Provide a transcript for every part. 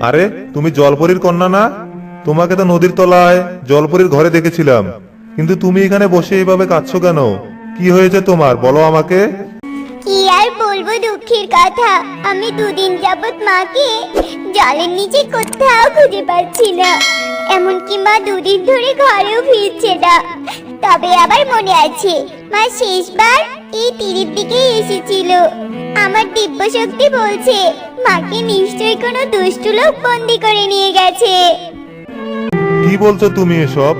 আরে, তুমি জলপরীর কন্যা না? তোমাকে তো নদীর তলায় জলপরীর ঘরে দেখেছিলাম। কিন্তু তুমি এখানে বসে এইভাবে কাঁদছো কেন? কি হয়েছে তোমার? বলো আমাকে। কি আর বলব দুঃখের কথা। আমি দুদিন যাবত মাকে জলের নিচে কোথাও খুঁজে পাচ্ছি না। এমনকি মা দুদিন ধরে ঘরেও ফিরছে না। তবে আবার মনে আছে, মা শেষবার এই তীরের দিকে এসেছিল। আমার দিব্য শক্তি বলছে মাকে নিশ্চয়ই কোনো দুষ্টু লোক বন্দি করে নিয়ে গেছে। কি বলছো তুমি এসব?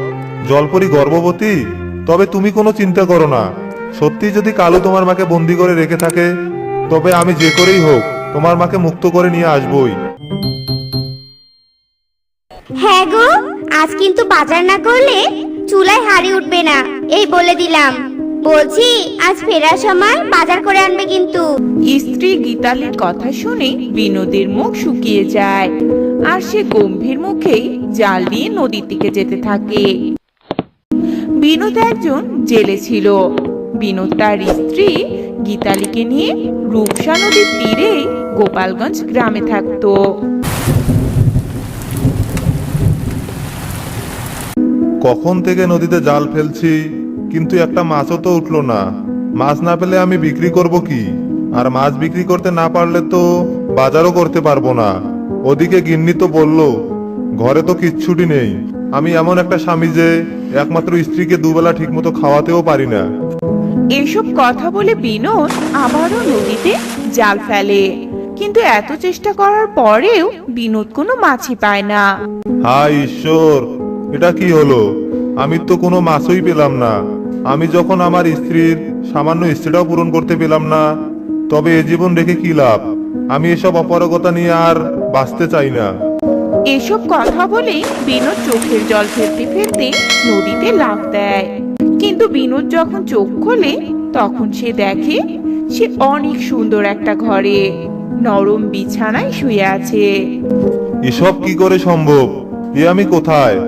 জলপরি গর্ভবতী? তবে তুমি কোনো চিন্তা করো না। সত্যি যদি কালু তোমার মাকে বন্দি করে রেখে থাকে তবে আমি যে করেই হোক তোমার মাকে মুক্ত করে নিয়ে আসবই। হ্যাঁ গো আজ কিন্তু বাজার না করলে চুলায় হাড়ি উঠবে না এই বলে দিলাম। বলছি আজ ফেরার সময় বাজার করে আনবে কিন্তু। স্ত্রী গীতালির কথা শুনে বিনোদের মুখ শুকিয়ে যায় আর সে গম্ভীর মুখেই জাল দিয়ে নদীর দিকে যেতে থাকে। বিনোদ একজন জেলে ছিল। বিনোদ তার স্ত্রী গীতালিকে নিয়ে রূপসা নদীর তীরে গোপালগঞ্জ গ্রামে থাকতো। কখন থেকে নদীতে জাল ফেলছি? কিন্তু একটা মাছও তো উঠল না। মাছ না পেলে আমি বিক্রি করব কি? আর মাছ বিক্রি করতে না পারলে তো বাজারও করতে পারব না। ওদিকে গিন্নি তো বলল ঘরে তো কিচ্ছুটি নেই। আমি এমন একটা স্বামী যে একমাত্র স্ত্রীকে দুবেলা ঠিকমতো খাওয়াতেও পারি না। এসব কথা বলে বিনোদ আবারও নদীতে জাল ফেলে। কিন্তু এত চেষ্টা করার পরেও বিনোদ কোনো মাছই পায় না। হায় ঈশ্বর এটা কি হলো? আমি তো কোনো মাছই পেলাম না। আমি যখন আমার স্ত্রীর সামান্য ইচ্ছেটাও পূরণ করতে পেলাম না তবে এ জীবন রেখে কি লাভ? আমি এসব অপারগতা নিয়ে আর বাঁচতে চাই না। এসব কথা বলে বিনোদ চোখের জল ফেলতে ফেলতে নদীতে লাফ দেয়। কিন্তু বিনোদ যখন চোখ খোলে তখন সে দেখে সে অনেক সুন্দর একটা ঘরে নরম বিছানায় শুয়ে আছে। এসব কি করে সম্ভব? এ আমি কোথায়?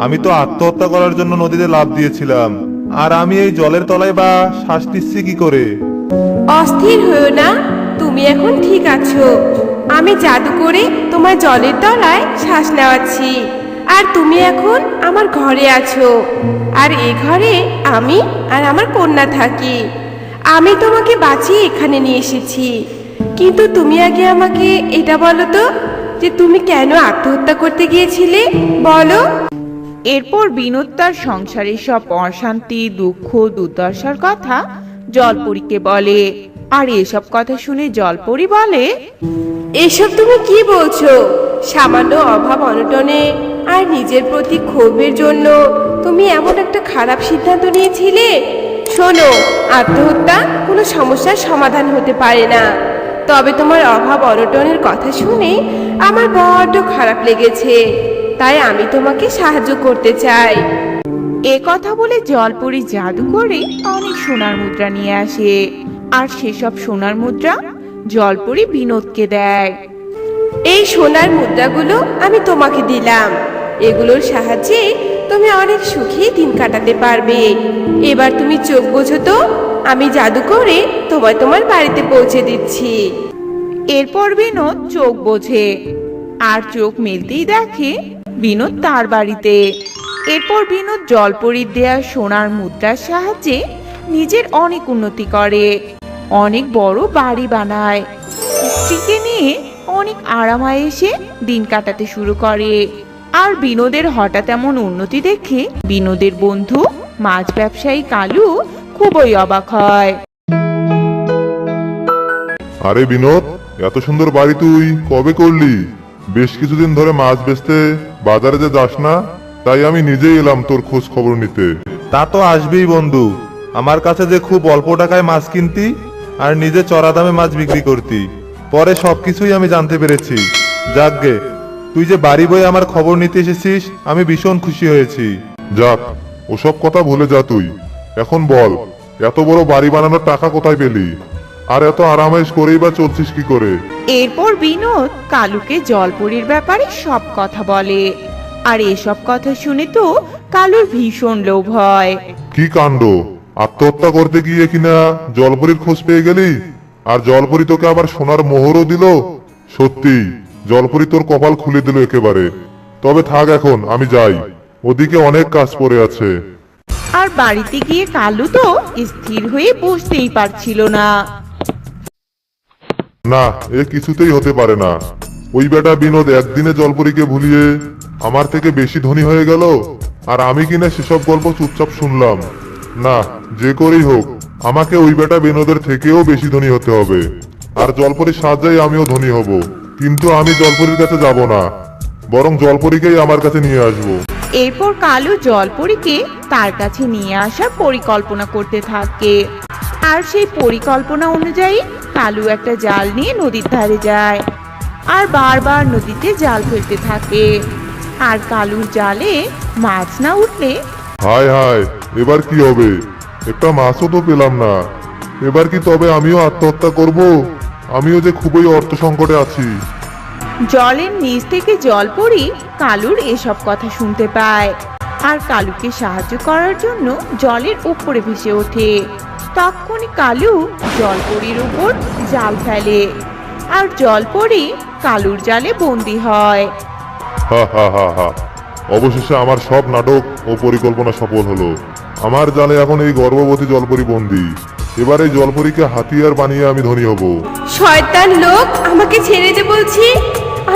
আমি তো আত্মহত্যা করার জন্য নদীতে লাভ দিয়েছিলাম। আর আমি এই জলের তলায় বা শ্বাস নিচ্ছি কি করে? অস্থির হয়েও না, তুমি এখন ঠিক আছো। আমি জাদু করে তোমার জলের তলায় শ্বাস নেওয়াচ্ছি। আর তুমি এখন আমার ঘরে আছো। আর এ ঘরে আমি আর আমার কন্যা থাকি। আমি তোমাকে বাঁচিয়ে এখানে নিয়ে এসেছি। কিন্তু তুমি আগে আমাকে এটা বলো তো, যে তুমি কেন আত্মহত্যা করতে গিয়েছিলে? বলো। এরপর বিনোদ তার সংসারের সব অশান্তি, দুঃখ, দুর্দশার কথা জলপরীকে বলে। আর এসব কথা শুনে জলপরী বলে, এসব তুমি কি বলছো? সামান্য অভাব অনটনে আর নিজের প্রতি ক্ষোভের জন্য তুমি এমন একটা খারাপ সিদ্ধান্ত নিয়েছিলে? শোনো, আত্মহত্যা কোনো সমস্যার সমাধান হতে পারে না। তবে তোমার অভাব অনটনের কথা শুনে আমার বড্ড খারাপ লেগেছে। তাই আমি তোমাকে সাহায্য করতে চাই। এ কথা বলে জলপরি জাদু করে অনেক সোনার মুদ্রা নিয়ে আসে। আর সেসব সোনার মুদ্রা জলপরি বিনোদকে দেয়। এই সোনার মুদ্রাগুলো আমি তোমাকে দিলাম। এগুলোর সাহায্যে তুমি অনেক সুখী দিন কাটাতে পারবে। এবার তুমি চোখ বোঝো তো, আমি জাদু করে তোমায় তোমার বাড়িতে পৌঁছে দিচ্ছি। এরপর বিনোদ চোখ বোঝে। আর চোখ মেলতেই দেখে বিনোদ তার বাড়িতে। এরপর বিনোদ জলপরির দেয়া সোনার মুদ্রার সাহায্যে নিজের অনেক উন্নতি করে। অনেক বড় বাড়ি বানায়। স্ত্রীকে নিয়ে অনেক আরামায় এসে দিন কাটাতে শুরু করে। আর বিনোদের হঠাৎ এমন উন্নতি দেখে বিনোদের বন্ধু, মাছ ব্যবসায়ী কালু খুবই অবাক হয়। আরে বিনোদ, এত সুন্দর বাড়ি তুই কবে করলি? বেশ কিছুদিন ধরে মাছ বেচতে বাজারে যে যাস না তাই আমি নিজেই এলাম তোর খোঁজ খবর নিতে। তা তো আসবেই বন্ধু। আমার কাছে যে খুব অল্প টাকায় মাছ কিনতি আর নিজে চড়া দামে মাছ বিক্রি করতি পরে সবকিছুই আমি জানতে পেরেছি। যাকগে তুই যে বাড়ি বয়ে আমার খবর নিতে এসেছিস আমি ভীষণ খুশি হয়েছি। যাক ওসব কথা ভুলে যা তুই। এখন বল এত বড় বাড়ি বানানোর টাকা কোথায় পেলি? আর এত আরামাইশ করেই বা চলছিস কি করে? এরপর বিনোদ কালুকে জলপরির ব্যাপারে সব কথা বলে। আর এসব কথা শুনে তো কালুর ভীষণ লোভ হয়। কি কাণ্ড? আত্মহত্যা করতে গিয়ে কিনা জলপরির খোঁজ পেয়ে গেলি? আর জলপরি তোকে আবার সোনার মোহরও দিল? সত্যি জলপরি তোর কপাল খুলে দিল একেবারে। তবে থাক এখন আমি যাই। ওদিকে অনেক কাজ পড়ে আছে। আর বাড়িতে গিয়ে কালু তো স্থির হয়ে বসতেই পারছিল না। না, এ কিছুতেই হতে পারে না। ওই বেটা বিনোদ একদিনে জলপরীকে ভুলিয়ে আমার থেকে বেশি ধনী হয়ে গেল? আর আমি কিনা সেসব গল্প চুপচাপ শুনলাম। না, যে করেই হোক, আমাকে ওই বেটা বিনোদের থেকেও বেশি ধনী হতে হবে। আর জলপরীর সাহায্যেই আমিও ধনী হব। কিন্তু আমি জলপরীর কাছে যাব না, বরং জলপরীকেই আমার কাছে নিয়ে আসব। এরপর কালু জলপরীকে তার কাছে নিয়ে আসার পরিকল্পনা করতে থাকে। আর সেই পরিকল্পনা অনুযায়ী কালু একটা জাল নিয়ে নদীর ধারে যায় আর বারবার নদীতে জাল ফেলতে থাকে। আর কালুর জালে মাছ না উঠলে হায় হায় এবার কি হবে? একটা মাছও তো পেলাম না। এবার কি তবে আমিও আত্মহত্যা করব? আমিও যে খুবই অর্থ সংকটে আছি। জলের নিচ থেকে জল পড়ি কালুর এসব কথা শুনতে পায়। আর কালুকে সাহায্য করার জন্য জলের উপরে ভেসে ওঠে। তখনই কালু জলপরির উপর জাল ফেলে। আর জলপরি কালুর জালে বন্দি হয়। হা হা হা হা। অবশেষে আমার সব নাটক ও পরিকল্পনা সফল হলো। আমার জালে এখন এই গর্ভবতী জলপরি বন্দি। এবার এই জলপরীকে হাতিয়ার বানিয়ে আমি ধনী হব। শয়তান লোক আমাকে ছেড়ে দে বলছি।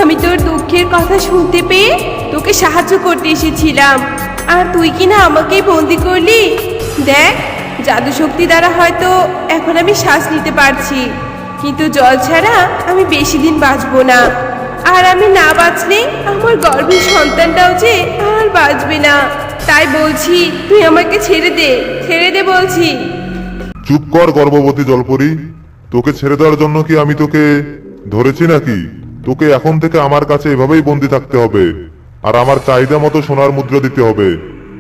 আমি তোর দুঃখের কথা শুনতে পেয়ে তোকে সাহায্য করতে এসেছিলাম। আর তুই কিনা আমাকেই বন্দি করলি? দেখ জাদু শক্তি দ্বারা হয়তো এখন আমি শ্বাস নিতে পারছি। কিন্তু জল ছাড়া আমি বেশি দিন বাঁচবো না। আর আমি না বাঁচলে আমার গর্ভের সন্তানটাও যে আর বাঁচবে না। তাই বলছি, তুই আমাকে ছেড়ে দে ছেড়ে দে বলছি। চুপ কর গর্ভবতী জলপরি। তোকে ছেড়ে দেওয়ার জন্য কি আমি তোকে ধরেছি নাকি? তোকে এখন থেকে আমার কাছে এভাবেই বন্দি থাকতে হবে। আর আমার চাহিদা মতো সোনার মুদ্রা দিতে হবে।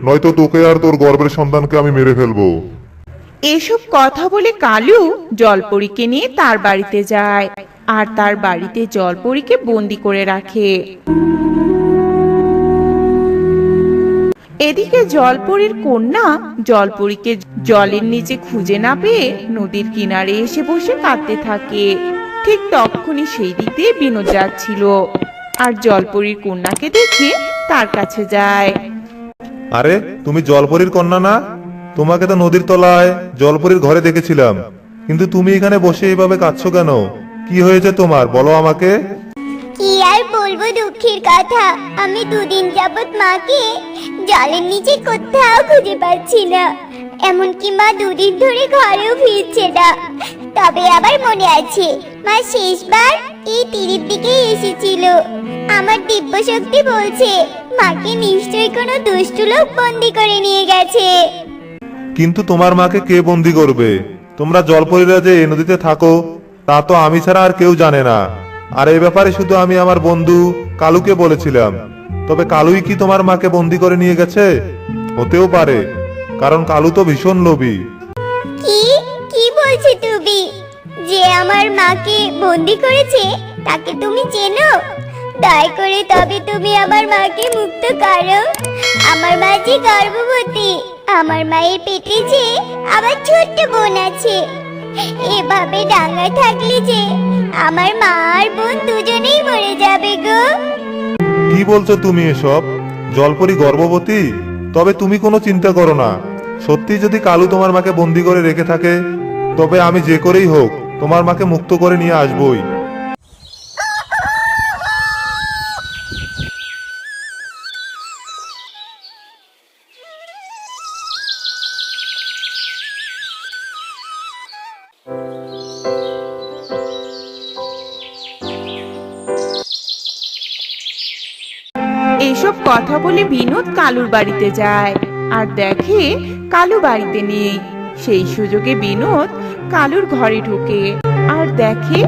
নয়তো তোকে আর তোর গর্বের সন্তানকে আমি মেরে ফেলব। এসব কথা বলে কালু জলপরীকে নিয়ে তার বাড়িতে যায় আর তার বাড়িতে জলপরীকে বন্দি করে রাখে। এদিকে জলপরীর কন্যা জলপরীকে জলের নিচে খুঁজে না পেয়ে নদীর কিনারে এসে বসে কাঁদতে থাকে। ঠিক তখনই সেই দিক বিনোদ যাচ্ছিল আর জলপরীর কন্যাকে দেখে তার কাছে যায়। আরে, তুমি জলপরীর কন্যা না? তোমাকে তো নদীর তলায়, জলপরীর ঘরে দেখেছিলাম। কিন্তু তুমি এখানে বসে এইভাবে কাঁদছো কেন? কি হয়েছে তোমার? বলো আমাকে। কি আর বলব দুঃখের কথা। আমি দুদিন যাবত মাকে জলের নিচে কোথাও খুঁজে পাচ্ছি না। এমনকি মা দুদিন ধরে ঘরেও ফিরছে না। তবে আবার মনে আছে, মা শেষবার এই তীরের দিকে এসেছিল। আমার দিব্য শক্তি বলছে, মাকে নিশ্চয়ই কোনো দুষ্টু লোক বন্দি করে নিয়ে গেছে। কিন্তু তোমার মাকে কে বন্দি করবে? তোমরা জলপরীরা যে এই নদীতে থাকো, তা তো আমি ছাড়া আর কেউ জানে না। আর এই ব্যাপারে শুধু আমি আমার বন্ধু কালুকে বলেছিলাম। তবে কালুই কি তোমার মাকে বন্দি করে নিয়ে গেছে? হতেও পারে, কারণ কালু তো ভীষণ লোভী। কি? কি বলছো তুমি? যে আমার মাকে বন্দি করেছে, তাকে তুমি চেনো? দয়া করে তবে তুমি আমার মাকে মুক্ত করো। আমার মা যে গর্ভবতী আমার মায়ের পেটে যে আমার ছোট্ট বোন আছে। এভাবে ডাঙায় থাকলে যে আমার মা আর বোন দুজনেই মরে যাবে গো। কি বলছো তুমি এসব? জলপরি গর্ভবতী? তবে তুমি কোনো চিন্তা করো না। সত্যি যদি কালু তোমার মাকে বন্দি করে রেখে থাকে, তবে আমি যে করেই হোক তোমার মাকে মুক্ত করে নিয়ে আসবই। বলে বিনোদ কালুর বাড়িতে যায়। আর দেখে কালু বাড়িতে নেই। সেই সুযোগে বিনোদ কালুর ঘরে ঢোকে। আর দেখে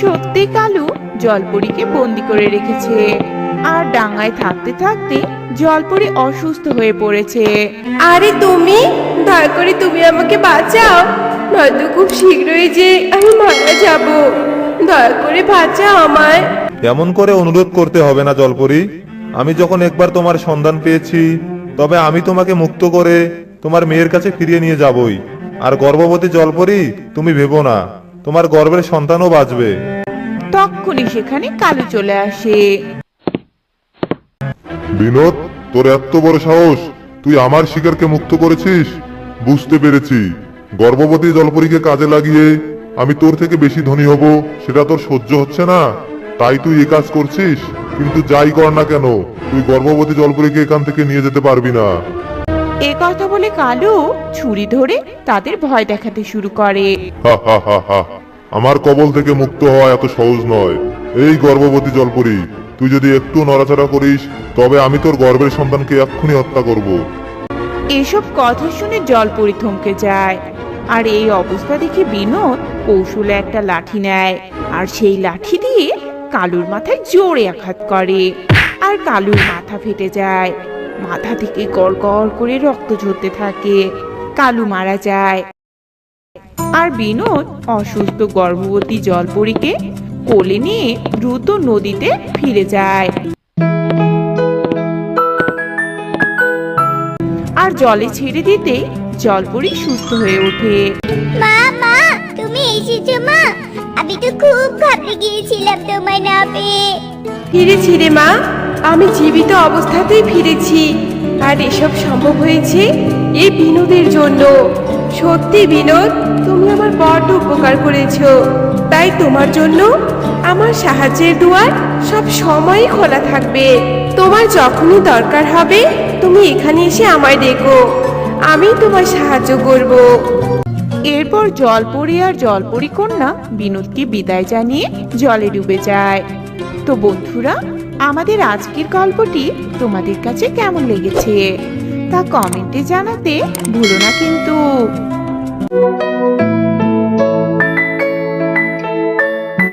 সত্যি কালু জলপরীকে বন্দি করে রেখেছে। আর ডাঙায় থাকতে থাকতে জলপরি অসুস্থ হয়ে পড়েছে। আরে তুমি দয়া করে তুমি আমাকে বাঁচাও। নয়তো খুব শীঘ্রই যে আমি মারা যাব। দয়া করে বাঁচাও আমায়। এমন করে অনুরোধ করতে হবে না জলপরি। আমি যখন একবার তোমার সন্ধান পেয়েছি তবে আমি তোমাকে মুক্ত করে তোমার মেয়ের কাছে ফিরিয়ে নিয়ে যাবই। আর গর্ভবতী জলপরি তুমি ভেবো না তোমার গর্ভের সন্তানও বাঁচবে। তখন তখনই সেখানে কালু চলে আসে। বিনোদ তোর এত বড় সাহস তুই আমার শিকারকে মুক্ত করেছিস? বুঝতে পেরেছি। গর্ভবতী জলপরীকে কাজে লাগিয়ে আমি তোর থেকে বেশি ধনী হব সেটা তোর সহ্য হচ্ছে না। তাই তুই এ কাজ করছিস? কিন্তু যাই কর না কেন তুই গর্ভবতী জলপরীকে এখান থেকে নিয়ে যেতে পারবি না। এ কথা বলে কালু ছুরি ধরে তাদের ভয় দেখাতে শুরু করে। হা হা হা হা। আমার কবল থেকে মুক্ত হওয়া এত সহজ নয়। এই গর্ভবতী জলপরি তুই যদি একটু নড়াচড়া করিস তবে আমি তোর গর্ভের সন্তানকে এক্ষুনি হত্যা করব। এসব কথা শুনে জলপরি থমকে যায়। আর এই অবস্থা দেখে বিনোদ কৌশলে একটা লাঠি নেয়। আর সেই লাঠি দিয়ে কালুর মাথায় জোরে আঘাত করে। আর কালুর মাথা ফেটে যায়। মাথা থেকে গড় গড় করে রক্ত ঝরতে থাকে। কালু মারা যায়। আর বিনোদ অসুস্থ গর্ভবতী জলপরীকে কোলে নিয়ে দ্রুত নদীতে ফিরে যায়। আর জলে ছেড়ে দিতে জলপরি সুস্থ হয়ে ওঠে। মা মা, তুমি এসেছ মা। আমি তো খুব ঘাবড়ে গিয়েছিলাম তোমায় না পেয়ে ফিরেছি রে মা। আমি জীবিত অবস্থাতেই ফিরেছি। আর এসব সম্ভব হয়েছে এই বিনোদের জন্য। সত্যি বিনোদ, তুমি আমার বড্ড উপকার করেছ। তাই তোমার জন্য আমার সাহায্যের দুয়ার সব সময়ই খোলা থাকবে। তোমার যখনই দরকার হবে, তুমি এখানে এসে আমায় ডেকো। আমি তোমার সাহায্য করব। এরপর জলপরি আর জলপরি কন্যা বিনোদকে বিদায় জানিয়ে জলে ডুবে যায়। তো বন্ধুরা, আমাদের আজকের গল্পটি তোমাদের কাছে কেমন লেগেছে? তা কমেন্টে জানাতে ভুলো না কিন্তু।